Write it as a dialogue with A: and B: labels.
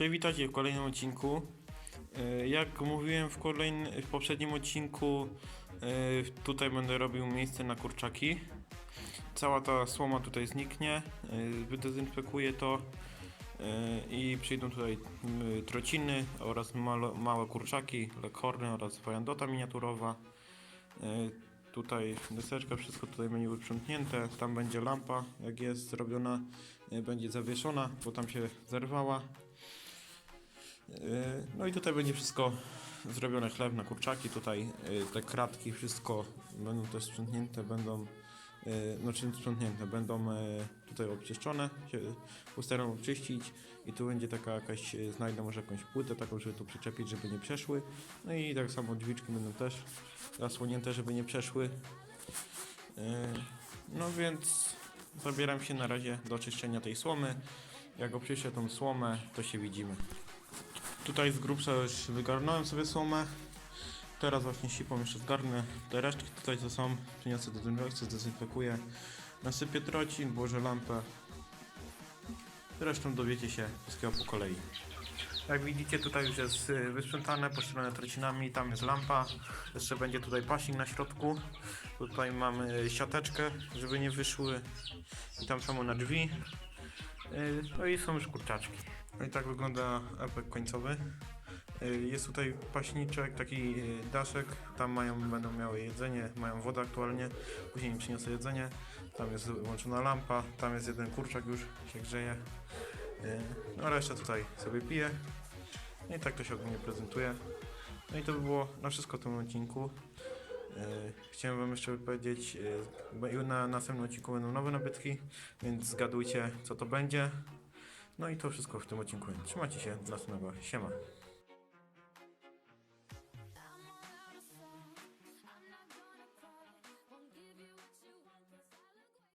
A: Cześć, witajcie w kolejnym odcinku. E, Jak mówiłem w, kolejny, w poprzednim odcinku, e, tutaj będę robił miejsce na kurczaki. Cała ta słoma tutaj zniknie, e, wydezynfekuję to i przyjdą tutaj trociny oraz małe kurczaki, lekorny oraz wojandota miniaturowa. Tutaj deseczka, wszystko tutaj będzie uprzątnięte, tam będzie lampa, jak jest zrobiona, będzie zawieszona, bo tam się zerwała. Yy, No i tutaj będzie wszystko zrobione chleb na kurczaki, tutaj yy, te kratki, wszystko będą też sprzątnięte, będą, no czym sprzątnięte, będą tutaj obczyszczone, się postaram oczyścić i tu będzie taka jakaś, znajdę może jakąś płytę taką, żeby tu przyczepić, żeby nie przeszły. No i tak samo drzwiczki będą też zasłonięte, żeby nie przeszły. No więc zabieram się na razie do czyszczenia tej słomy. Jak oczyszczę tą słomę, to się widzimy. Tutaj z grubsza już wygarnąłem sobie słomę. Teraz właśnie sipą jeszcze zgarnę te resztki tutaj co są. Przyniosę do dezynfekcji, zdezynfekuję. Nasypię trocin, włożę lampę. Zresztą dowiecie się wszystkiego po kolei. Jak widzicie tutaj już jest y, wysprzątane, pościelone trocinami, tam jest lampa. Jeszcze będzie tutaj pasik na środku. Tutaj mamy siateczkę, żeby nie wyszły. I tam samo na drzwi. Y, No i są już kurczaczki. No i tak wygląda efekt końcowy. Y, Jest tutaj paśniczek, taki y, daszek, tam mają, będą miały jedzenie, mają wodę aktualnie, później im przyniosę jedzenie, tam jest włączona lampa, tam jest jeden kurczak już się grzeje, Y, no a resztę tutaj sobie piję. No i tak to się ogólnie prezentuje. No i to by było na wszystko w tym odcinku. Chciałem Wam jeszcze powiedzieć, na następnym odcinku będą nowe nabytki, więc zgadujcie co to będzie. No i to wszystko w tym odcinku. Trzymajcie się, do następnego. Siema.